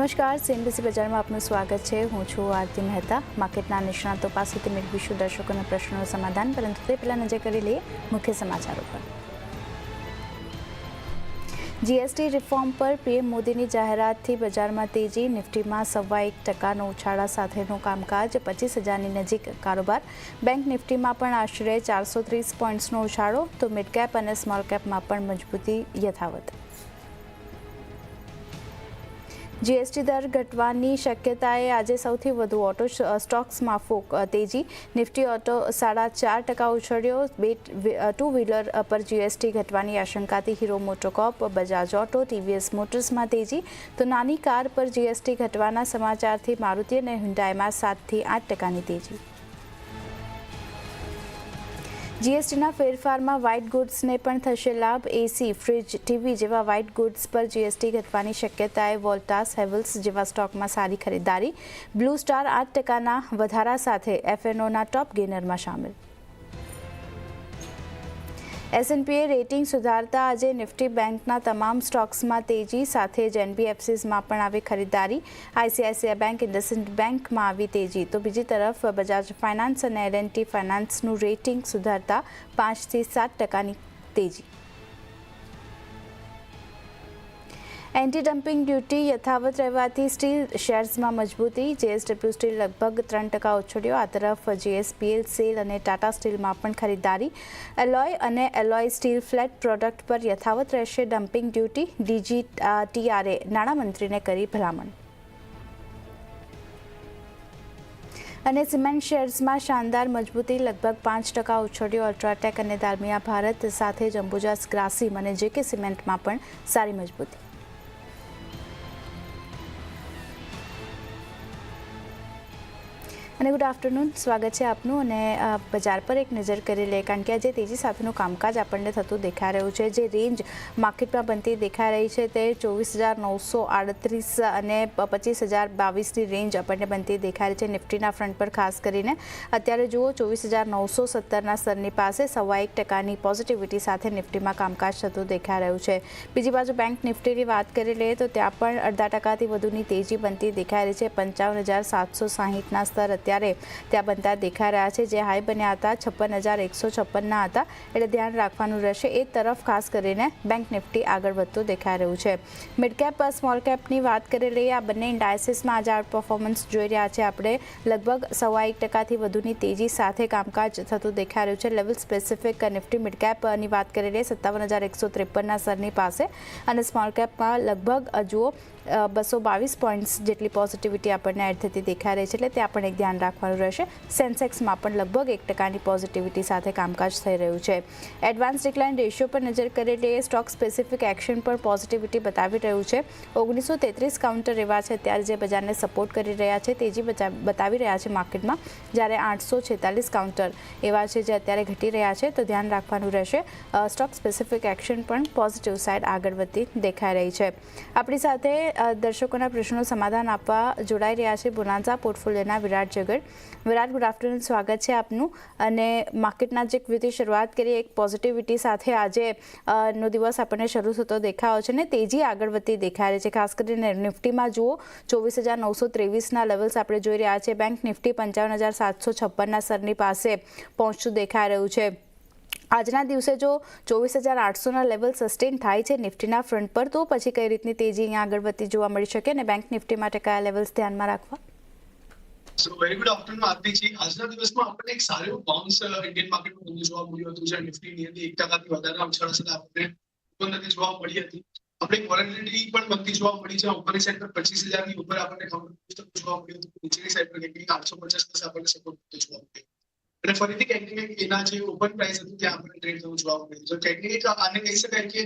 નમસ્કાર સીએનબીસી બજારમાં આપનું સ્વાગત છે. હું છું આરતી મહેતા. માર્કેટના નિષ્ણાતો પાસેથી મેળવીશું દર્શકોના પ્રશ્નોનું સમાધાન, પરંતુ તે પહેલાં નજર કરી લઈએ મુખ્ય સમાચારો પર. જીએસટી રિફોર્મ પર પીએમ મોદીની જાહેરાતથી બજારમાં તેજી, નિફ્ટીમાં સવા એક ટકાનો ઉછાળા સાથેનું કામકાજ, પચીસ હજારની નજીક કારોબાર. બેંક નિફ્ટીમાં પણ આશરે ચારસો ત્રીસ પોઈન્ટ્સનો ઉછાળો, તો મિડ કેપ અને સ્મોલ કેપમાં પણ મજબૂતી યથાવત. જીએસટી દર ઘટવાની શક્યતાએ આજે સૌથી વધુ ઓટો સ્ટોક્સમાં ફોક તેજી. નિફ્ટી ઓટો સાડા ચાર ટકા ઉછળ્યો. બે ટુ વ્હીલર પર જીએસટી ઘટવાની આશંકાથી Hero MotoCorp Bajaj auto, TVS મોટર્સમાં તેજી. તો નાની કાર પર જીએસટી ઘટવાના સમાચારથી મારુતિ અને હુન્ડાઈમાં સાતથી આઠ ટકાની તેજી. જીએસટીના ફેરફારમાં વ્હાઇટ ગુડ્સને પણ થશે લાભ. એસી, ફ્રિજ, ટીવી જેવા વ્હાઇટ ગુડ્સ પર જીએસટી ઘટવાની શક્યતાએ વોલ્ટાસ, હેવલ્સ જેવા સ્ટોકમાં સારી ખરીદારી બ્લુ સ્ટાર આઠ ટકાના વધારા સાથે એફએનઓના ટોપ ગેનરમાં સામેલ. એસએનપીએ રેટિંગ સુધારતા આજે નિફ્ટી બેંકના તમામ સ્ટોક્સમાં તેજી સાથે જ એનબીએફસીઝમાં પણ આવી ખરીદારી આઈસીઆઈસીઆઈ બેંક ઇન્ડસઇન્ડ બેંકમાં આવી તેજી. તો બીજી તરફ બજાજ ફાઇનાન્સ અને એલએનટી ફાઇનાન્સનું રેટિંગ સુધારતા પાંચથી સાત ટકાની તેજી. એન્ટી ડમ્પિંગ ડ્યુટી યથાવત રહેવાથી સ્ટીલ શેર્સમાં મજબૂતી જેએસડબ્લ્યુ સ્ટીલ લગભગ ત્રણ ટકા ઉછળ્યો. આ તરફ જીએસપીએલ સેલ અને ટાટા સ્ટીલમાં પણ ખરીદારી એલોય અને એલોય સ્ટીલ ફ્લેટ પ્રોડક્ટ પર યથાવત રહેશે ડમ્પિંગ ડ્યુટી, ડીજી ટીઆરએ નાણામંત્રીને કરી ભલામણ. અને સિમેન્ટ શેર્સમાં શાનદાર મજબૂતી લગભગ પાંચ ટકા ઉછળ્યો. અલ્ટ્રાટેક અને દાલમિયા ભારત સાથે જ અંબુજા ગ્રાસીમ અને જેકે સિમેન્ટમાં પણ સારી મજબૂતી. અને ગુડ આફ્ટરનૂન સ્વાગત છે આપનું અને બજાર પર એક નજર કરી લે કારણ કે આજે તેજી સાથેનું કામકાજ આપણને થતું દેખાઈ રહ્યું છે. જે રેન્જ માર્કેટમાં બનતી દેખાઈ રહી છે તે ચોવીસ હજાર નવસો આડત્રીસ અને પચીસ હજાર બાવીસની રેન્જ આપણને બનતી દેખાઈ રહી છે નિફ્ટીના ફ્રન્ટ પર ખાસ કરીને. અત્યારે જુઓ ચોવીસ હજાર નવસો સત્તરના સ્તરની પાસે સવા એક ટકાની પોઝિટિવિટી સાથે નિફ્ટીમાં કામકાજ થતું દેખાઈ રહ્યું છે. બીજી બાજુ બેંક નિફ્ટીની વાત કરી લઈએ તો ત્યાં પણ અડધા ટકાથી વધુની તેજી બનતી દેખાઈ રહી છે. પંચાવન હજાર સાતસો સાહીઠના સ્તર અત્યારે ત્યાં બનતા દેખાઈ રહ્યા છે. જે હાઈ બન્યા હતા, છપ્પન હજાર એકસો છપ્પનના હતા. એટલે ધ્યાન રાખવાનું રહેશે. એ તરફ ખાસ કરીને બેંક નિફ્ટી આગળ વધતું દેખાઈ રહ્યું છે. મિડકેપ સ્મોલ કેપની વાત કરી લઈએ, આ બંને ઇન્ડાયસીસમાં આજે આઉટ પરફોર્મન્સ જોઈ રહ્યા છે આપણે. લગભગ સવા એક ટકાથી વધુની તેજી સાથે કામકાજ થતું દેખાઈ રહ્યું છે. લેવલ સ્પેસિફિક નિફ્ટી મિડકેપની વાત કરી લઈએ, સત્તાવન હજાર એકસો ત્રેપનના સરની પાસે. અને સ્મોલ કેપમાં લગભગ જુઓ બસો બાવીસ પોઈન્ટ્સ જેટલી પોઝિટિવિટી આપણને એડ થતી દેખાઈ રહી છે, એટલે પણ એક ધ્યાન રાખવાનું રહેશે. સેન્સેક્સમાં પણ લગભગ એક ટકાની પોઝિટિવિટી સાથે કામકાજ થઈ રહ્યું છે. એડવાન્સ ડિક્લાઇન રેશિયો પર નજર કરી એટલે સ્ટોક સ્પેસિફિક એક્શન પર પોઝિટિવિટી બતાવી રહ્યું છે. ઓગણીસો તેત્રીસ કાઉન્ટર એવા છે ત્યારે જે બજારને સપોર્ટ કરી રહ્યા છે, તેજી બતાવી રહ્યા છે માર્કેટમાં જ્યારે આઠસો છેતાલીસ કાઉન્ટર એવા છે જે અત્યારે ઘટી રહ્યા છે, તો ધ્યાન રાખવાનું રહેશે. સ્ટોક સ્પેસિફિક એક્શન પણ પોઝિટિવ સાઇડ આગળ વધતી દેખાઈ રહી છે. આપણી સાથે દર્શકોના પ્રશ્નો સમાધાન આપવા જોડાઈ રહ્યા છે બોનાન્ઝા પોર્ટફોલિયોના વિરાટ જગડ વિરાટ ગુડ આફ્ટરનૂન સ્વાગત છે આપનું. અને માર્કેટના જે વિધિ શરૂઆત કરીએ, એક પોઝિટિવિટી સાથે આજે નો દિવસ આપણને શરૂ થતો દેખાયો છે ને તેજી આગળ વધતી દેખાઈ રહી છે. ખાસ કરીને નિફ્ટીમાં જુઓ, ચોવીસ હજાર નવસો ત્રેવીસના લેવલ્સ આપણે જોઈ રહ્યા છે બેંક નિફ્ટી પંચાવન હજાર સાતસો છપ્પનના સ્તરની પાસે પહોંચતું દેખાઈ રહ્યું છે. આજના દિવસે જો ચોવીસ હજાર આઠસોના લેવલ સસ્ટેન થાય છે નિફ્ટીના ફ્રન્ટ પર, તો પછી કઈ રીતની તેજી અહીંયા આગળ વધતી જોવા મળી શકે અને બેંક નિફ્ટી માટે કયા લેવલ્સ ધ્યાનમાં રાખવા? So very good afternoon Aarti ji આજના દિવસમાં આપણને એક સારો બાઉન્સ ઇન્ડિયન માર્કેટમાં જોવા મળ્યું હતું જે નિફ્ટીની હતી એક ટકાથી વધારે ઉછાળા સાથે આપણને ઉપરથી જોવા મળી હતી. આપણે વોલેટિલિટી પણ વધતી જોવા મળી છે. ઉપરની સાઈડ પર પચીસ હજારની ઉપર આપણને જોવા મળ્યું હતું. નીચેની સાઈડ પર આઠસો પચાસ પ્લસ આપણને સપોર્ટ જોવા મળ્યું. અને ફરીથી કેન્ડિડેટ એના જે ઓપન પ્રાઇસ હતું, ત્યાં આપણને ટ્રેડ થવું જોવા મળ્યું. તો કેન્ડિડેટ આને કહી શકાય કે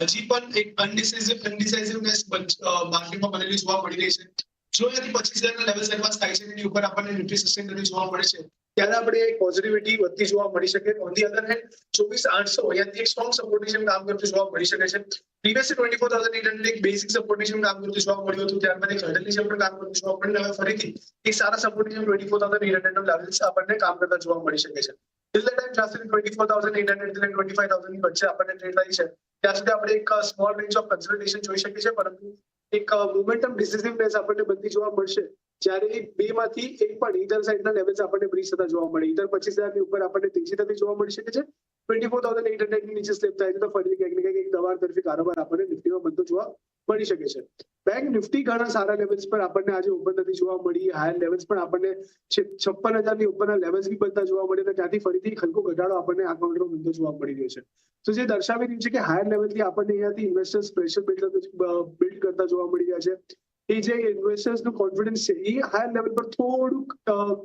હજી પણ એક અનડિસાઇઝિવ અનડિસાઇઝિવનેસ માર્કેટમાં બનેલી જોવા મળી રહી છે. જો એની પચીસ હજારના લેવલ એડવાન્સ થાય છે એની ઉપર આપણને નિફ્ટી સસ્ટેન જોવા મળે છે ત્યારે આપણે પોઝિટિવિટી વધતી જોવા મળી શકે. ઓન ધી અધર હેન્ડ ચોવીસ આઠસો અહીંયાથી એક સ્ટ્રોંગ સપોર્ટેશન કામ કરતું જોવા મળી શકે છે. Previously twenty four thousand eight hundred એક બેસિક સપોર્ટેશન કામ કરતું જોવા મળ્યું હતું. ત્યારબાદ એક હર્ડલ નીચે પણ કામ કરતું જોવા મળ્યું. હવે ફરીથી એક સારા supportation twenty four thousand eight hundred levels આપણને કામ કરતા જોવા મળી શકે છે. ટિલ ધ ટાઈમ જ્યાં સુધી ટ્વેન્ટી ફોર થાઉઝન્ડ એટ હંડ્રેડથી ટ્વેન્ટી ફાઈવ થાઉઝન્ડ વચ્ચે આપણને ટ્રેડ થઈ છે. ત્યાં સુધી આપણે એક સ્મોલ રેન્જ ઓફ કન્સલ્ટેશન જોઈ શકીએ છીએ, પરંતુ એક મોમેન્ટમ ડિસિઝિવનેસ આપણને બધી જોવા મળશે. જ્યારે બે માંથી એક પણ ઈધર સાઈડના લેવલ્સ આપણને બ્રિજ થતા જોવા મળે. ઈધર પચીસ હજારની ઉપર આપણને તેજી થતી જોવા મળી શકે છે. ટ્વેન્ટી ફોર થાઉઝન્ડ એટ હંડ્રેડની નીચે સ્લેપ થાય છે તો ફરી ક્યાંક ક્યાંક એક દવાર તરફી કારોબાર આપણને નિફ્ટીમાં બનતો જોવા મળી શકે છે. બેંક નિફ્ટી ઘણા સારા લેવલ્સ પર આપણને આજે ઉપર નથી જોવા મળી. હાયર લેવલ્સ પણ આપણને છપ્પન હજારની ઉપરના લેવલ્સ બી બનતા જોવા મળે અને ત્યાંથી ફરીથી ખલકો ઘટાડો આપણને આ કાઉન્ટરો બનતો જોવા મળી રહ્યો છે. તો જે દર્શાવી રહ્યું છે કે હાયર લેવલથી આપણને અહીંયાથી ઇન્વેસ્ટર્સ પ્રેશર બિલ્ડ કરતા જોવા મળી રહ્યા છે. એ જે ઇન્વેસ્ટર્સનું કોન્ફિડન્સ છે, એ હાયર લેવલ પર થોડુંક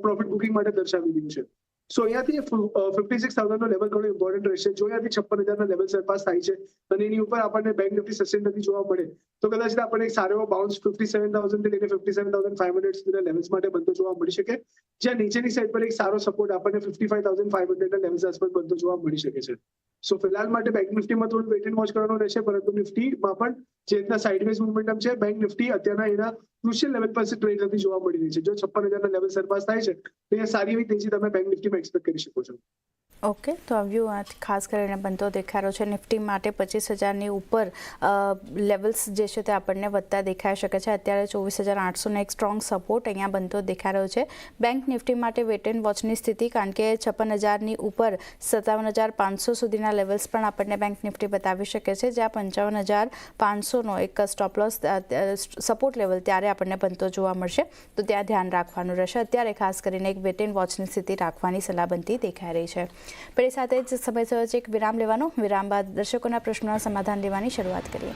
પ્રોફિટ બુકિંગ માટે દર્શાવી રહ્યું છે. સો અહીંયાથી ફિફ્ટી સિક્સ થાઉઝન્ડ નો લેવલ ઘણો ઇમ્પોર્ટન્ટ રહેશે. જો અહીંયાથી છપ્પન હજારના લેવલ સરપાસ થાય છે, અને એની ઉપર આપણને બેંક નિફ્ટી સસ્ટેન નથી જોવા મળે, તો કદાચ આપણને એક સારો બાઉન્સ ફિફ્ટી સેવન થાઉઝન્ડથી લઈને fifty seven thousand five hundred સુધીના લેવલ્સ માટે બનતો જોવા મળી શકે. જ્યાં નીચેની સાઈડ પર એક સારો સપોર્ટ આપણને ફિફ્ટી ફાઈવ થાઉઝન્ડ ફાઈવ હંડ્રેડના લેવલ્સ આસપાસ બનતો જોવા મળી શકે છે. સો ફિલહાલ માટે બેંક નિફ્ટીમાં થોડું વેટ એન્ડ વોચ કરવાનું રહેશે, પરંતુ નિફ્ટીમાં પણ જે રીતના સાઇડવેઝ મુવમેન્ટમ છે બેંક નિફ્ટી અત્યારના એના ક્રુશિયલ લેવલ પાસે ટ્રેડ થતી જોવા મળી રહી છે. જો છપ્પન હજારના લેવલ સરપાસ થાય છે, તો એ સારી એવી તેજી તમે બેંક નિફ્ટીમાં એક્સપેક્ટ કરી શકો છો. ઓકે તો આ વ્યૂ આ ખાસ કરીને બનતો દેખાઈ રહ્યો છે. નિફ્ટી માટે પચીસ હજારની ઉપર લેવલ્સ જે છે તે આપણને વધતા દેખાઈ શકે છે. અત્યારે ચોવીસ હજાર આઠસોનો એક સ્ટ્રોંગ સપોર્ટ અહીંયા બનતો દેખાઈ રહ્યો છે. બેંક નિફ્ટી માટે વેટ એન્ડ વોચની સ્થિતિ, કારણ કે છપ્પન હજારની ઉપર સત્તાવન હજાર પાંચસો સુધીના લેવલ્સ પણ આપણને બેંક નિફ્ટી બતાવી શકે છે, જ્યાં પંચાવન હજાર પાંચસોનો એક સ્ટોપલોસ સપોર્ટ લેવલ ત્યારે આપણને બનતો જોવા મળશે. તો ત્યાં ધ્યાન રાખવાનું રહેશે. અત્યારે ખાસ કરીને એક વેટ એન્ડ વોચની સ્થિતિ રાખવાની સલાહ બનતી દેખાઈ રહી છે. પેલી સાથે જ સમય થયો છે એક વિરામ લેવાનો. વિરામ બાદ દર્શકોના પ્રશ્નોના સમાધાન લેવાની શરૂઆત કરીએ.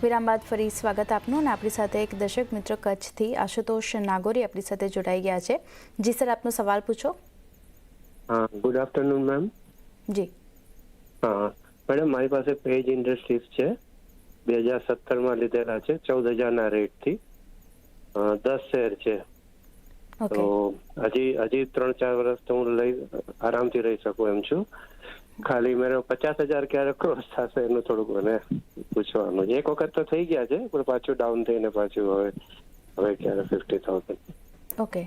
વિરામ બાદ ફરી સ્વાગત આપનું અને આપણી સાથે એક દર્શક મિત્ર કચ્છથી આશુતોષ નાગોરી આપણી સાથે જોડાઈ ગયા છે. જી સર આપનો સવાલ પૂછો. હા ગુડ આફ્ટરનૂન મેમ જી. હા મેડમ મારી પાસે પેજ ઇન્ડસ્ટ્રીઝ છે. બે હજાર સત્તરમાં લીધેલા છે ચૌદ હજારના રેટથી. થી દસ શેર છે. તો હજી હજી ત્રણ ચાર વર્ષ તો હું લઈ આરામથી રહી શકું એમ છું. ખાલી મેરો પચાસ હજાર ક્યારે ક્રોસ થશે એનું થોડુંક મને પૂછવાનું. એક વખત તો થઈ ગયા છે, પણ પાછું ડાઉન થઈને પાછું હવે હવે ક્યારે fifty thousand okay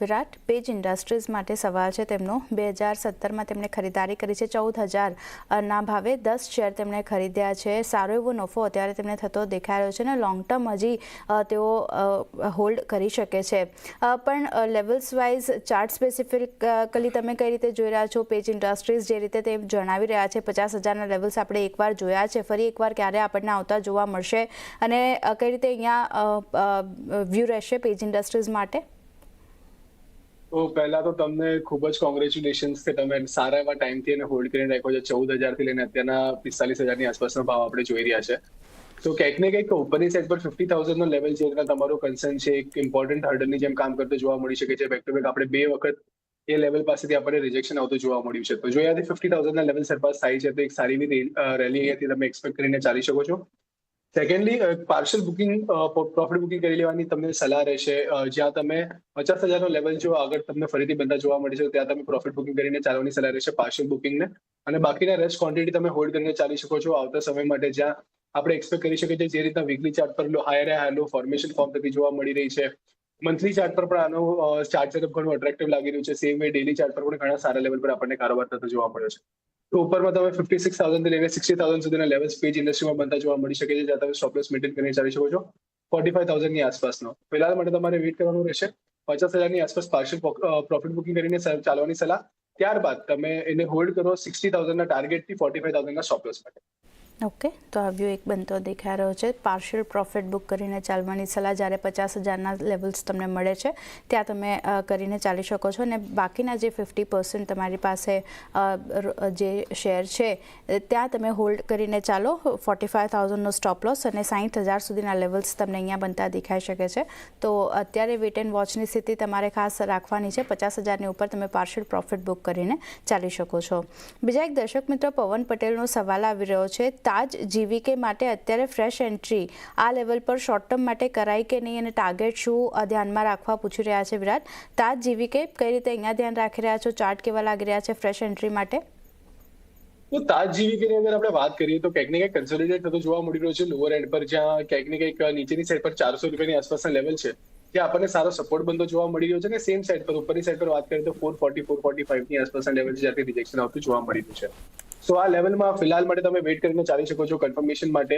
Virat Page Industries માટે સવાલ છે તેમનો. બે હજાર સત્તરમાં તેમણે ખરીદારી કરી છે ચૌદ હજાર. ના ભાવે દસ શેર તેમણે ખરીદ્યા છે. સારો એવો નફો અત્યારે તેમને થતો દેખાઈ રહ્યો છે અને લોંગ ટર્મ હજી તેઓ હોલ્ડ કરી શકે છે. પણ લેવલ્સ વાઇઝ ચાર્ટ સ્પેસિફિકલી તમે કઈ રીતે જોઈ રહ્યા છો? પેજ ઇન્ડસ્ટ્રીઝ જે રીતે તે જણાવી રહ્યા છે, પચાસ હજારના લેવલ્સ આપણે એકવાર જોયા છે. ફરી એકવાર ક્યારે આપણને આવતા જોવા મળશે? અને કઈ રીતે અહીંયા વ્યૂ રહેશે પેજ ઇન્ડસ્ટ્રીઝ માટે? તો પહેલા તો તમને ખૂબ જ કોંગ્રેચ્યુલેશન્સ કે તમે સારા એવા ટાઈમથી એને હોલ્ડ કરીને રાખ્યો છે. ચૌદ હજારથી લઈને અત્યારના પિસ્તાલીસ હજારની આસપાસનો ભાવ આપણે જોઈ રહ્યા છે. તો કંઈક ને કંઈક ઉપરની સાઈડ પર ફિફ્ટી થાઉઝન્ડનો લેવલ છે એટલે તમારો કન્સર્ન છે. એક ઇમ્પોર્ટન્ટ હર્ડલની જેમ કામ કરતો જોવા મળી શકે છે. બેક ટુ બેક આપણે બે વખત એ લેવલ પાસેથી આપણને રિજેક્શન આવતું જોવા મળ્યું છે. તો જો યાદ ફિફ્ટી થાઉઝન્ડના લેવલ સરપાસ થાય છે, તો એક સારી એવી રેલી અહીંયાથી તમે એક્સપેક્ટ કરીને ચાલી શકો છો. Secondly partial booking profit booking કરી લેવાની તમને સલાહ રહેશે. જ્યાં તમે પચાસ હજારનો લેવલ જો આગળ તમને ફરીથી બનતા જોવા મળે છે, ત્યાં તમે પ્રોફિટ બુકિંગ કરીને ચાલવાની સલાહ રહેશે પાર્શિયલ બુકિંગને અને બાકીના રેસ્ટ ક્વોન્ટિટી તમે હોલ્ડ કરીને ચાલી શકો છો આવતા સમય માટે, જ્યાં આપણે એક્સપેક્ટ કરી શકીએ છીએ જે રીતના વીકલી ચાર્ટ પર હાયર હાયર ફોર્મેશન ફોર્મ થતી જોવા મળી રહી છે. મંથલી ચાર્ટ પર પણ આનો ચાર્ટ સેટઅપ ઘણું અટ્રેક્ટિવ લાગી રહ્યું છે. સેમ વે ડેલી ચાર્ટ પર પણ ઘણા સારા લેવલ પર આપણને કારોબાર થતો જોવા મળ્યો છે. ઉપરમાં તમે ફિફ્ટી સિક્સ થાઉઝન્ડ લઈને સિક્સટી થાઉઝન્ડ સુધીના લેવલ્સ પેજ ઇન્ડસ્ટ્રીમાં બનતા જોવા મળી શકે છે, જ્યાં તમે સ્ટોપલેસ મેન્ટેન કરીને ચાલી શકો છો. ફોર્ટી ફાઈવ થાઉઝન્ડની આસપાસનો. ફિલહાલ માટે તમારે વેઇટ કરવાનું રહેશે. પચાસ હજારની આસપાસ પાર્શિયલ પ્રોફિટ બુકિંગ કરીને ચાલવાની સલાહ. ત્યારબાદ તમે એને હોલ્ડ કરો સિક્સટી થાઉઝન્ડના ટાર્ગેટથી ફોર્ટી ફાઈવ થાઉઝન્ડના સ્ટોપલેસ માટે. ઓકે. તો આ વ્યૂ એક બનતો દેખાઈ રહ્યો છે. પાર્શિયલ પ્રોફિટ બુક કરીને ચાલવાની સલાહ જ્યારે પચાસ હજારના લેવલ્સ તમને મળે છે, ત્યાં તમે કરીને ચાલી શકો છો. અને બાકીના જે ફિફ્ટી પર્સન્ટ તમારી પાસે જે શેર છે ત્યાં તમે હોલ્ડ કરીને ચાલો. ફોર્ટી ફાઇવ થાઉઝન્ડનો સ્ટોપ લોસ અને સાઠ હજાર સુધીના લેવલ્સ તમને અહીંયા બનતા દેખાઈ શકે છે. તો અત્યારે વેટ એન્ડ વોચની સ્થિતિ તમારે ખાસ રાખવાની છે. પચાસ હજારની ઉપર તમે પાર્શિયલ પ્રોફિટ બુક કરીને ચાલી શકો છો. બીજા એક દર્શક મિત્ર પવન પટેલનો સવાલ આવી રહ્યો છે. તાજ જીવીકે માટે અત્યારે ફ્રેશ એન્ટ્રી આ લેવલ પર શોર્ટ ટર્મ માટે કરાય કે નહીં અને ટાર્ગેટ શું? ધ્યાનમાં રાખવા પૂછી રહ્યા છે વિરાટ. તાજ જીવીકે કઈ રીતે અહીંયા ધ્યાન રાખી રહ્યા છો? ચાર્ટ કેવા લાગી રહ્યા છે ફ્રેશ એન્ટ્રી માટે? તો તાજ જીવીકેની અગર આપણે વાત કરીએ તો કંઈક ને કંઈક કન્સોલિડેટ થતો જોવા મળી રહ્યો છે. લોઅર એન્ડ પર જ્યાં કંઈક ને કંઈક નીચેની સાઈડ પર ચારસો રૂપિયાની આસપાસના લેવલ છે. ત્યાં આપણને સારો સપોર્ટ બનતો જોવા મળી રહ્યો છે અને સેમ સાઈડ પર, ઉપરની સાઈડ પર વાત કરીએ તો ફોર ફોર્ટી ફોર ફોર્ટી ફાઈવની આસપાસના લેવલ છે જ્યાંથી રિજેક્શન આવતું જોવા મળી રહ્યું છે. સો આ લેવલમાં ફિલહાલ માટે તમે વેઇટ કરીને ચાલી શકો છો કન્ફર્મેશન માટે.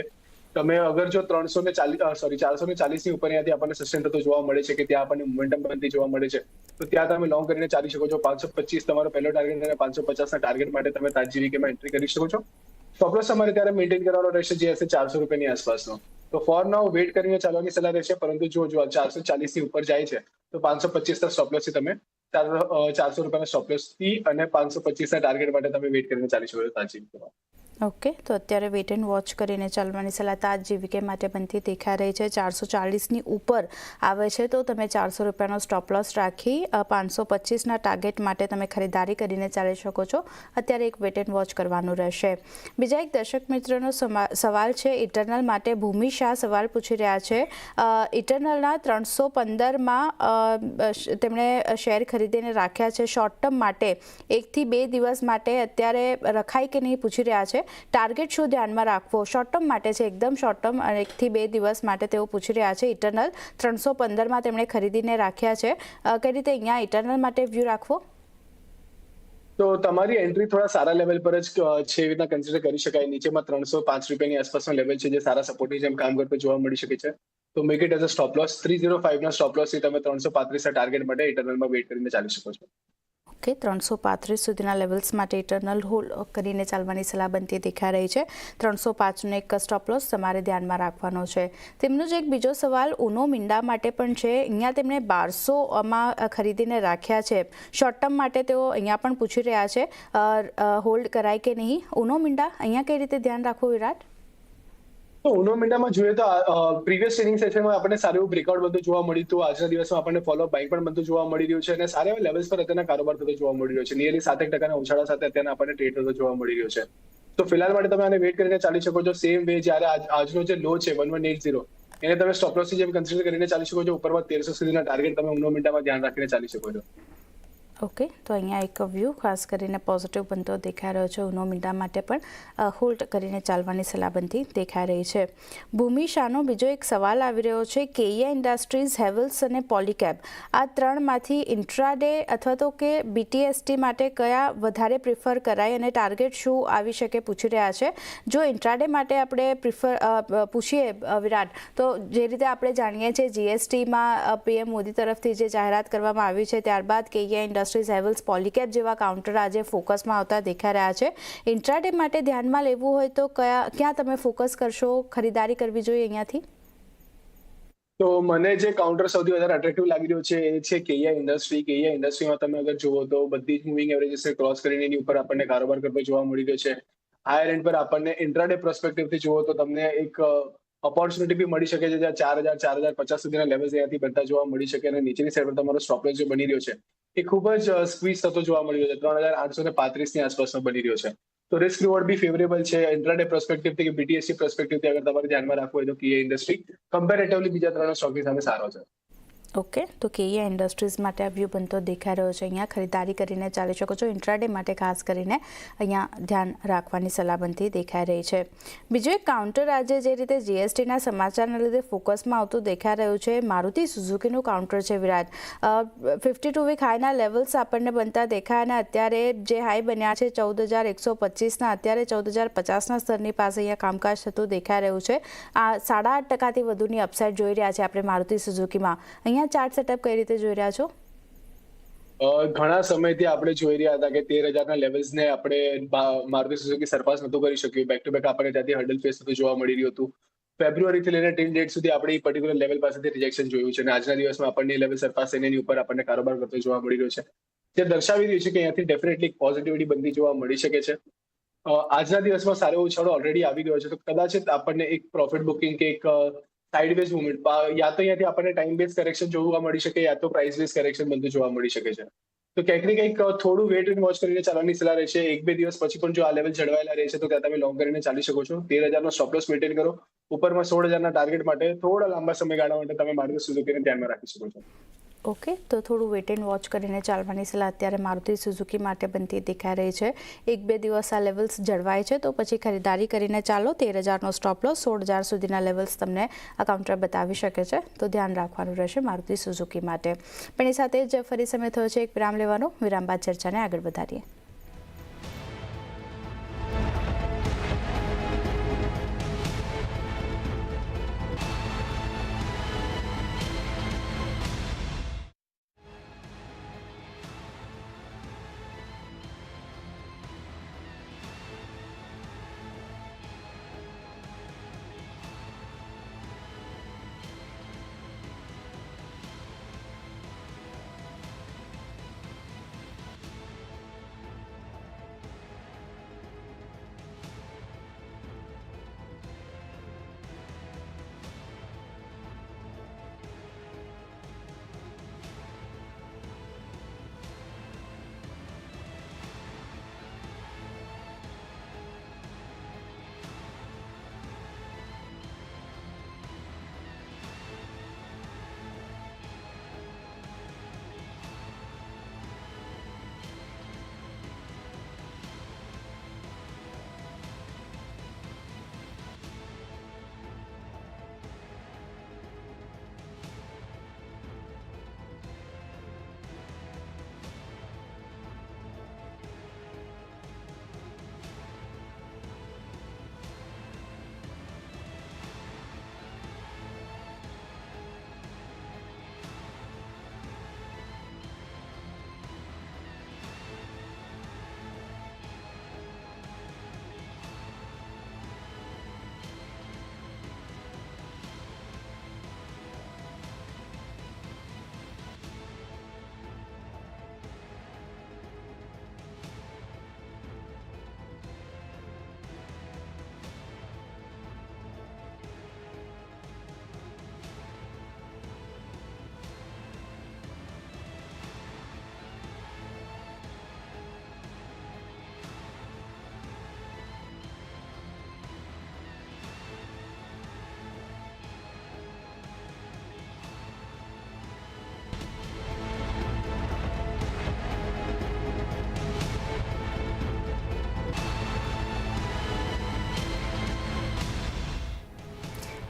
તમે અગર જો ત્રણસો ને ચાલીસ સોરી ચારસો ને ચાલીસની ઉપર ત્યાંથી આપણને સસ્ટેન થતો જોવા મળે છે કે ત્યાં આપણને મોમેન્ટમ બનતી જોવા મળે છે, તો ત્યાં તમે લોંગ કરીને ચાલી શકો છો. પાંચસો પચીસ તમારો પહેલો ટાર્ગેટ અને પાંચસો પચાસના ટાર્ગેટ માટે તમે તાજજીવીકેમાં એન્ટ્રી કરી શકો છો. સ્ટોપલોસ તમારે ત્યારે મેન્ટેન કરવાનો રહેશે જે હશે ચારસો રૂપિયાની આસપાસનો. તો ફોર નાઉ વેઇટ કરીને ચાલવાની સલાહ રહેશે, પરંતુ જો જો ચારસો ચાલીસની ઉપર જાય છે, તો પાંચસો પચીસ ના સ્ટોપલોસથી તમે ચારસો રૂપિયાના સ્ટોપલોસથી અને પાંચસો પચીસ ના ટાર્ગેટ માટે તમે વેઇટ કરીને ચાલી શકો છો તાજજીવીકેમાં ઓકે, તો અત્યારે વેટ એન્ડ વોચ કરીને ચાલવાની સલાહ તાજ જીવીકે માટે બનતી દેખાઈ રહી છે. ચારસો ચાલીસની ઉપર આવે છે, તો તમે ચારસો રૂપિયાનો સ્ટોપ રાખી પાંચસો પચીસના ટાર્ગેટ માટે તમે ખરીદારી કરીને ચાલી શકો છો. અત્યારે એક વેટ એન્ડ વોચ કરવાનું રહેશે. બીજા એક દર્શક મિત્રનો સવાલ છે ઇટરનલ માટે ભૂમિ શાહ સવાલ પૂછી રહ્યા છે. ઇટરનલના ત્રણસો પંદરમાં તેમણે શેર ખરીદીને રાખ્યા છે. શોર્ટ ટર્મ માટે એકથી બે દિવસ માટે અત્યારે રખાય કે નહીં પૂછી રહ્યા છે. ટાર્ગેટ શું ધ્યાનમાં રાખવો? શોર્ટ ટર્મ માટે છે એકદમ શોર્ટ ટર્મ એકથી બે દિવસ માટે તેઓ પૂછી રહ્યા છે. ઇટરનલ ત્રણસો પંદરમાં તેમણે ખરીદીને રાખ્યા છે. કઈ રીતે અહીંયા ઇટરનલ માટે વ્યૂ રાખવો? તો તમારી એન્ટ્રી થોડા સારા લેવલ પર જ છે એવી રીતના કન્સિડર કરી શકાય. નીચેમાં ત્રણસો પાંચ રૂપિયાની આસપાસનો લેવલ છે જે સારા સપોર્ટની જેમ કામ કરતો જોવા મળી શકે છે. તો make it as a stop loss three zero ફાઈવના stop લોસથી તમે ત્રણસો પાંત્રીસના ટાર્ગેટ માટે ઇન્ટરનલમાં વેઇટ કરીને ચાલી શકો છો. ઓકે ત્રણસો પાંત્રીસ સુધીના લેવલ્સ માટે ઇટરનલ હોલ કરીને ચાલવાની સલાહ બનતી દેખાઈ રહી છે. ત્રણસો પાંચનો એક સ્ટોપ લોસ તમારે ધ્યાનમાં રાખવાનો છે. તેમનો જ એક બીજો સવાલ, ઉનો મીંડા માટે પણ છે. અહીંયા તેમણે બારસોમાં ખરીદીને રાખ્યા છે. શોર્ટ ટર્મ માટે તેઓ અહીંયા પણ પૂછી રહ્યા છે. હોલ્ડ કરાય કે નહીં? ઉનો મીંડા, અહીંયા કઈ રીતે ધ્યાન રાખવું વિરાટ? તો ઉનો જોઈએ તો પ્રીવિયસ ટ્રેનિંગ સેશનમાં આપણને સારું એવું બ્રેકઆઉટ બધું જોવા મળ્યું હતું. આજના દિવસમાં આપણને ફોલો બાઇક પણ બધું જોવા મળી રહ્યું છે અને સારા એવા લેવલ્સ પર અત્યારના કારોબાર થતો જોવા મળી રહ્યો છે. નિયરલી સાતેક ટકાના ઉછાળા સાથે અત્યારના આપણને ટ્રેડ થતો જોવા મળી રહ્યો છે. તો ફિલહાલ માટે તમે આને વેઇટ કરીને ચાલી શકો છો. સેમ વે જ્યારે આજ- આજનો જે લો છે વન વન એટ ઝીરો એને તમે સ્ટોપ લોસની જેમ કન્સિડર કરીને ચાલી શકો છો. ઉપરમાં તેરસો સુધીના ટાર્ગેટ તમે ઉનો ધ્યાન રાખીને ચાલી શકો છો. ઓકે, તો અહીંયા એક વ્યૂ ખાસ કરીને પોઝિટિવ બનતો દેખાઈ રહ્યો છે ઉનો મીંડા માટે પણ. હોલ્ડ કરીને ચાલવાની સલાહ દેખાઈ રહી છે. ભૂમિ શાહનો બીજો એક સવાલ આવી રહ્યો છે કેયા ઇન્ડસ્ટ્રીઝ હેવલ્સ અને પોલીકેબ, આ ત્રણમાંથી ઇન્ટ્રાડે અથવા તો કે બીટીએસટી માટે કયા વધારે પ્રિફર કરાય અને ટાર્ગેટ શું આવી શકે પૂછી રહ્યા છે. જો ઇન્ટ્રાડે માટે આપણે પ્રિફર પૂછીએ વિરાટ, તો જે રીતે આપણે જાણીએ છીએ, જીએસટીમાં પીએમ મોદી તરફથી જે જાહેરાત કરવામાં આવી છે, ત્યારબાદ કેયા ઇન્ડસ્ટ્રીઝ હેવલ્સ પોલીકેપ જેવા કાઉન્ટર આજે ફોકસમાં આવતા દેખાઈ રહ્યા છે. ઇન્ટ્રાડે માટે ધ્યાનમાં લેવું હોય તો કયા ક્યાં તમે ફોકસ કરશો? ખરીદારી કરવી જોઈએ અહીંયાથી? તો મને જે કાઉન્ટર સૌથી વધારે અટ્રેક્ટિવ લાગી રહ્યો છે એ છે કેયા ઇન્ડસ્ટ્રી કેયા ઇન્ડસ્ટ્રીમાં તમે અગર જુઓ તો બધી જ મૂવિંગ એવરેજીસને ક્રોસ કરીને એની ઉપર આપણને કારોબાર કરતો જોવા મળી રહ્યો છે. હાયર એન્ડ પર આપણને ઇન્ટ્રાડે થી જુઓ તો તમને એક ઓપોર્ચ્યુનિટી બી મળી શકે છે જ્યાં ચાર હજાર ચાર હજાર પચાસ સુધીના લેવલ્સ અહીંયાથી બધા જોવા મળી શકે અને નીચેની સાઈડ પર તમારો સ્ટોપેજ જે બની રહ્યો છે. એ ખૂબ જ સ્ક્વીઝ થતો જોવા મળ્યો છે. ત્રણ હજાર આઠસો ને પાંત્રીસની આસપાસનો બની રહ્યો છે. તો રિસ્ક રિવોર્ડ બી ફેવરેબલ છે. ઇન્ટ્રાડે પરસ્પેક્ટિવથી કે બીટીએસસી પરસ્પેક્ટિવથી અગર તમારે ધ્યાનમાં રાખવું હોય તો કીએ ઇન્ડસ્ટ્રી કમ્પેરેટિવલી બીજા ત્રણ સ્ટોકની સામે સારો છે. ઓકે, તો કેયા ઇન્ડસ્ટ્રીઝ માટે આ વ્યૂ બનતો દેખાઈ રહ્યો છે. અહીંયા ખરીદારી કરીને ચાલી શકો છો. ઇન્ટ્રાડે માટે ખાસ કરીને અહીંયા ધ્યાન રાખવાની સલાહ દેખાઈ રહી છે. બીજું એક કાઉન્ટર આજે જે રીતે જીએસટીના સમાચારના લીધે ફોકસમાં આવતું દેખાઈ રહ્યું છે, મારુતિ સુઝુકીનું કાઉન્ટર છે વિરાટ. ફિફ્ટી ટુ વીક હાઈના લેવલ્સ આપણને બનતા દેખાય અને અત્યારે જે હાઈ બન્યા છે, ચૌદ હજાર એકસો પચીસના અત્યારે ચૌદ હજાર પચાસના સ્તરની પાસે અહીંયા કામકાજ થતું દેખાઈ રહ્યું છે. આ સાડા આઠ ટકાથી વધુની અપસાઇડ જોઈ રહ્યા છે આપણે મારુતિ સુઝુકીમાં અહીંયા ચાર્ટ સેટઅપ કઈ રીતે જોઈ રહ્યા છો? ઘણા સમયથી આપણે જોઈ રહ્યા હતા કે તેર હજારના લેવલ્સને આપણે મારુતિ સુઝુકી સરપાસ નતું કરી શક્યું. બેક ટુ બેક આપણને ત્યાંથી હર્ડલ ફેસ થતું જોવા મળી રહ્યું હતું. ફેબ્રુઆરીથી લઈને ટીલ ડેટ સુધી આપણે એ પર્ટિક્યુલર લેવલ પાસેથી રિજેક્શન જોયું છે અને આજના દિવસમાં આપણને લેવલ સરપાસ થઈને એની ઉપર આપણને કારોબાર કરતો જોવા મળી રહ્યો છે. જે દર્શાવી રહ્યું છે કે અહીંયાથી ડેફિનેટલી પોઝિટિવિટી બનતી જોવા મળી શકે છે. આજના દિવસમાં સારો ઉછાળો ઓલરેડી આવી ગયો છે. તો કદાચ આપણને એક પ્રોફિટ બુકિંગ કે એક સાઇડવેઝ મુવમેન્ટ યા તો અહીંયાથી આપણને ટાઈમ બેઝ કરેક્શન જોવા મળી શકે, યા તો પ્રાઇસ બેઝ કરેક્શન બનતું જોવા મળી શકે છે. તો ક્યાંક ને કંઈક થોડું વેટ એન્ડ વોચ કરીને ચાલવાની સલાહ રહેશે. એક બે દિવસ પછી પણ જો આ લેવલ જળવાયેલા રહેશે, તો ત્યાં તમે લોંગ કરીને ચાલી શકો છો. તેર હજારનો સ્ટોપલોસ મેન્ટેન કરો. ઉપરમાં સોળ હજારના ટાર્ગેટ માટે થોડા લાંબા સમયગાળા માટે તમે મારુતિ સુઝુકીને ધ્યાનમાં રાખી શકો છો. ઓકે, તો થોડું વેટ એન્ડ વોચ કરીને ચાલવાની સલાહ અત્યારે મારુતિ સુઝુકી માટે બનતી દેખાઈ રહી છે. એક બે દિવસ આ લેવલ્સ જળવાય છે, તો પછી ખરીદારી કરીને ચાલો. તેર હજારનો સ્ટોપ લો સોળ હજાર સુધીના લેવલ્સ તમને આ કાઉન્ટર બતાવી શકે છે. તો ધ્યાન રાખવાનું રહેશે મારુતિ સુઝુકી માટે. પણ એ સાથે જ ફરી સમય થયો છે, એક વિરામ લેવાનો. વિરામ બાદ ચર્ચાને આગળ વધારીએ.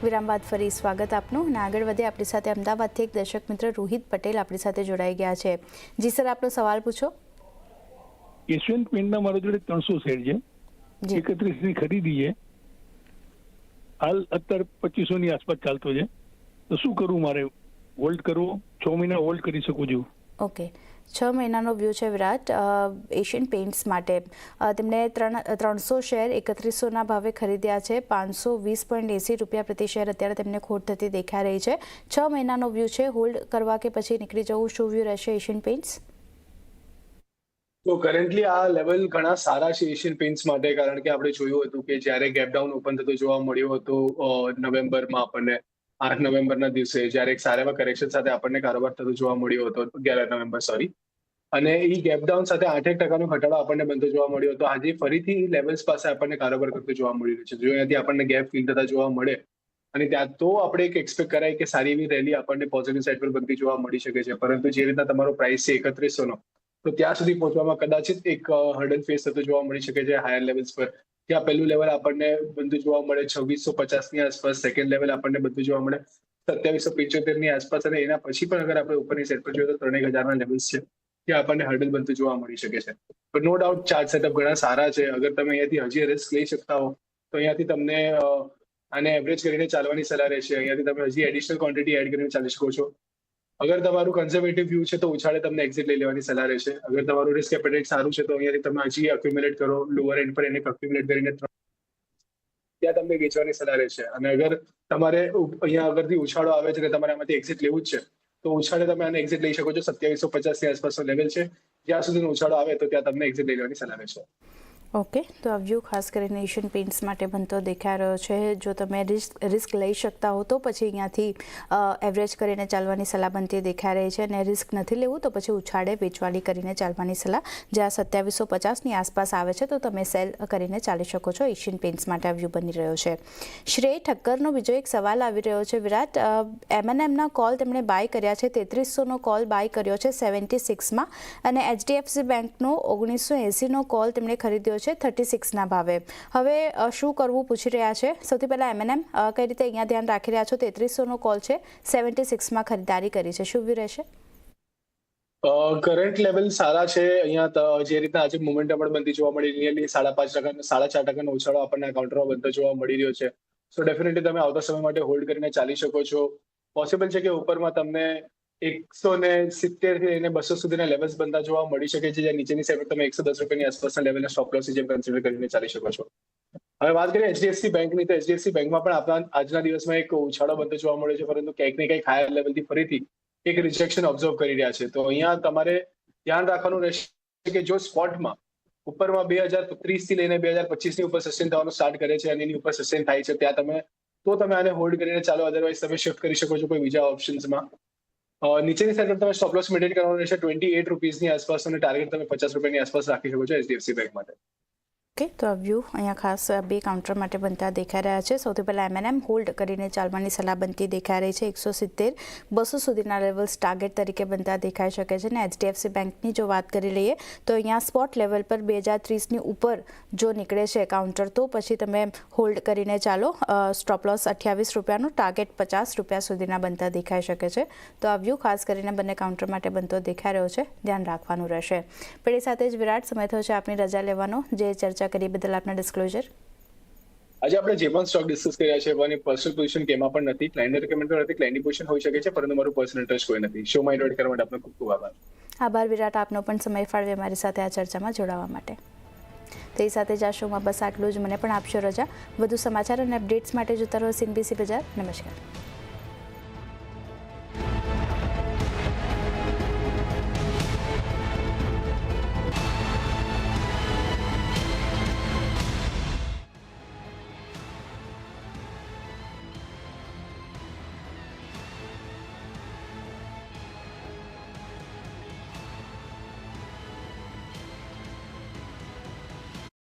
વિરામ બાદ ફરી સ્વાગત આપનું. અને આગળ વધે આપણી સાથે અમદાવાદથી એક દર્શક મિત્ર રોહિત પટેલ આપણી સાથે જોડાઈ ગયા છે. જી સર આપનો સવાલ પૂછો. એશિયન પેન્ટના મારા જોડે ત્રણસો શેર છે. જી. એકત્રીસની ખરીદી છે. હાલ અત્યારે પચીસો ની આસપાસ ચાલતો છે. તો શું કરવું મારે હોલ્ડ કરવો? છ મહિના હોલ્ડ કરી શકું છું. ઓકે. છ મહિનાનો વ્યૂ છે વિરાટ એશિયન પેઇન્ટ્સ માટે. તેમણે ત્રણ, ત્રણસો શેર એકત્રીસોના ભાવે ખરીદ્યા છે. પાંચસો વીસ પોઈન્ટ એંસી રૂપિયા પ્રતિ શેર અત્યારે તેમને ખોટ થતી દેખાઈ રહી છે. છ મહિનાનો વ્યૂ છે. હોલ્ડ કરવા કે પછી નીકળી જવું શું વ્યૂ રહેશે એશિયન પેઇન્ટ્સ તો કરન્ટલી આ લેવલ ઘણા સારા છે એશિયન પેઇન્ટ્સ માટે, કારણ કે આપણે જોયું હતું કે જ્યારે ગેપડાઉન ઓપન થતો જોવા મળ્યો હતો નવેમ્બરમાં આપણને. આઠ નવેમ્બરના દિવસે જ્યારે એક સારા એવા કરેક્શન સાથે આપણને કારોબાર થતો જોવા મળ્યો હતો, અગિયાર નવેમ્બર સોરી અને એ ગેપ ડાઉન સાથે આઠેક ટકાનો ઘટાડો આપણને બનતો જોવા મળ્યો હતો. આજે ફરીથી લેવલ્સ પાસે આપણને કારોબાર કરતો જોવા મળી રહ્યો છે. જો એનાથી આપણને ગેપ ફીલ થતા જોવા મળે અને ત્યાં તો આપણે એક એક્સપેક્ટ કરાય કે સારી એવી રેલી આપણને પોઝિટિવ સાઈડ પર બનતી જોવા મળી શકે છે. પરંતુ જે રીતના તમારો પ્રાઇસ છે એકત્રીસો નો તો ત્યાં સુધી પહોંચવામાં કદાચિત એક હર્ડન ફેસ થતો જોવા મળી શકે છે હાયર લેવલ્સ પર. ત્યાં પહેલું લેવલ આપણને બધું જોવા મળે, છવ્વીસો પચાસની આસપાસ સેકન્ડ લેવલ આપણને બધું જોવા મળે, સત્યાવીસો પંચોતેરની આસપાસ અને એના પછી પણ અગર આપણે ઉપરની સેટ પર જોઈએ તો ત્રણેક હજારના લેવલ્સ છે, ત્યાં આપણને હર્ડલ બનતું જોવા મળી શકે છે. પણ નો ડાઉટ ચાર્જ સેટઅપ ઘણા સારા છે. અગર તમે અહીંયાથી હજી રિસ્ક લઈ શકતા હો, તો અહીંયાથી તમને આને એવરેજ કરીને ચાલવાની સલાહ રહેશે. અહીંયાથી તમે હજી એડિશનલ ક્વોન્ટિટી એડ કરીને ચાલી શકો છો. અગર તમારું કન્ઝર્વેટિવ વ્યૂ છે તો ઉછાળે તમને એક્ઝિટ લઈ લેવાની સલાહ રહેશે. અગર તમારું રિસ્ક એપેટાઇટ સારું છે તો અહીંયાથી તમે હજી એક્યુમ્યુલેટ કરો લોઅર એન્ડ પર એને એક્યુમ્યુલેટ કરીને ત્યાં તમને વેચવાની સલાહ રહેશે. અને અગર તમારે અહીંયા આગળથી ઉછાળો આવે છે અને તમારે આમાંથી એક્ઝિટ લેવું જ છે. તો ઉછાળે તમે આને એક્ઝિટ લઈ શકો છો. સત્યાવીસો પચાસની આસપાસનો લેવલ છે. જ્યાં સુધીનો ઉછાળો આવે તો ત્યાં તમને એક્ઝિટ લઈ લેવાની સલાહ રહેશે. ઓકે, તો આ વ્યૂ ખાસ કરીને એશિયન પેઇન્ટ્સ માટે બનતો દેખાઈ રહ્યો છે. જો તમે રિસ્ક રિસ્ક લઈ શકતા હો તો પછી અહીંયાથી એવરેજ કરીને ચાલવાની સલાહ બનતી દેખાઈ રહી છે અને રિસ્ક નથી લેવું તો પછી ઉછાળે વેચવાલી કરીને ચાલવાની સલાહ. જ્યાં સત્યાવીસો પચાસની આસપાસ આવે છે તો તમે સેલ કરીને ચાલી શકો છો. એશિયન પેઇન્ટ્સ માટે આ વ્યૂ બની રહ્યો છે. શ્રેય ઠક્કરનો બીજો એક સવાલ આવી રહ્યો છે. વિરાટ એમએનએમના કોલ તેમણે બાય કર્યા છે. તેત્રીસોનો કોલ બાય કર્યો છે સેવન્ટી સિક્સમાં અને એચડીએફસી બેંકનો ઓગણીસો એંસીનો કોલ તેમણે ખરીદ્યો છે થર્ટી સિક્સના ભાવે. હવે શું કરવું પૂછી રહ્યા છે? સૌથી પહેલાં એમએનએમ કઈ રીતે અહીંયા ધ્યાન રાખી રહ્યા છો? તેત્રીસોનો કોલ છે, સેવન્ટી સિક્સમાં ખરીદારી કરી છે. શું વ્યૂ રહેશે? કરંટ લેવલ સારા છે. અહીંયા જે રીતના આજે મોમેન્ટમ પણ બનતી જોવા મળી નિયરલી સાડા પાંચ ટકા, સાડા ચાર ટકાનો ઉછાળો આપણને કાઉન્ટરમાં બનતો જોવા મળી રહ્યો છે. સો ડેફિનેટલી તમે આવતા સમય માટે હોલ્ડ કરીને ચાલી શકો છો. પોસિબલ છે કે ઉપરમાં તમને એકસો ને સિત્તેરથી લઈને બસો સુધીના લેવલ્સ બનતા જોવા મળી શકે છે. જ્યાં નીચેની સાઈડ તમે એકસો દસ રૂપિયાની આસપાસના લેવલને સ્ટોપ લોસ જેમ કન્સિડર કરીને ચાલી શકો છો. હવે વાત કરીએ એચડીએફસી બેંકની તો એચડીએફસી બેંકમાં પણ આપણા આજના દિવસમાં એક ઉછાળો બનતો જોવા મળ્યો છે. પરંતુ ક્યાંક ને ક્યાંક હાયર લેવલથી ફરીથી એક રિજેક્શન ઓબ્ઝર્વ કરી રહ્યા છે. તો અહીંયા તમારે ધ્યાન રાખવાનું રહેશે કે જો સ્પોટમાં ઉપરમાં બે હજાર ત્રીસથી લઈને બે હજાર પચીસની ઉપર સસ્ટેન થવાનું સ્ટાર્ટ કરે છે અને એની ઉપર સસ્ટેન થાય છે, ત્યાં તમે તો તમે આને હોલ્ડ કરીને ચાલો. અદરવાઇઝ તમે શિફ્ટ કરી શકો છો કોઈ બીજા ઓપ્શન્સમાં નીચેની સાઈડ તમે સ્ટોપ લોસ મેન્ટેન કરવાનું રહેશે. ટ્વેન્ટી એટ રૂપીઝની આસપાસ અને ટાર્ગેટ તમે પચાસ રૂપિયાની આસપાસ રાખી શકો છો એચડીએફસી બેંક માટે. ઓકે તો આ વ્યૂ અહીંયા ખાસ બે કાઉન્ટર માટે બનતા દેખાઈ રહ્યા છે. સૌથી પહેલાં એમએનએમ હોલ્ડ કરીને ચાલવાની સલાહ બનતી દેખાઈ રહી છે. એકસો સિત્તેર, બસો સુધીના લેવલ્સ ટાર્ગેટ તરીકે બનતા દેખાઈ શકે છે. અને એચડીએફસી બેંકની જો વાત કરી લઈએ, તો અહીંયા સ્પોટ લેવલ પર બે હજાર ત્રીસની ઉપર જો નીકળે છે કાઉન્ટર, તો પછી તમે હોલ્ડ કરીને ચાલો. સ્ટોપ અઠ્યાવીસ રૂપિયાનું ટાર્ગેટ પચાસ રૂપિયા સુધીના બનતા દેખાઈ શકે છે. તો આ વ્યૂ ખાસ કરીને બંને કાઉન્ટર માટે બનતો દેખાઈ રહ્યો છે. ધ્યાન રાખવાનું રહેશે. એ સાથે જ વિરાટ, સમય થયો છે આપની રજા લેવાનો. જે ચર્ચા કરી બદલ આપના ડિસ્ક્લોઝર આજે આપણે જે પણ સ્ટોક ડિસ્કસ કર્યા છે એવાની પર્સનલ પોઝિશન કેમાં પણ નથી ક્લાયન્ટ રેકમેન્ડ નથી ક્લાયન્ટની પોઝિશન હોઈ શકે છે પરંતુ મારું પર્સનલ ઇન્ટરેસ્ટ કોઈ નથી. શો માં ઇન્વાઇટ કરવા માટે આપનો ખૂબ ખૂબ આભાર. આભાર વિરાટ આપનો પણ સમય ફાળવે મારી સાથે આ ચર્ચામાં જોડાવા માટે. તે સાથે જ આ શોમાં બસ આટલું જ. મને પણ આપશો રજા. વધુ સમાચાર અને અપડેટ્સ માટે જોતા રહો સીનબીસી બજાર. નમસ્કાર.